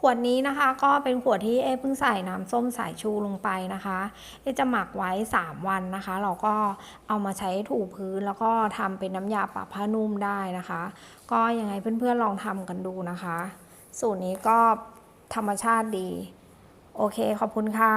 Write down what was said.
ขวดนี้นะคะก็เป็นขวดที่เอเพิ่งใส่น้ำส้มสายชูลงไปนะคะเอจะหมักไว้ 3 วันนะคะ เราก็เอามาใช้ถูพื้นแล้วก็ทำเป็นน้ำยาปรับผ้านุ่มได้นะคะ ก็ยังไงเพื่อนๆลองทำกันดูนะคะ สูตรนี้ก็ธรรมชาติดี โอเคขอบคุณค่ะ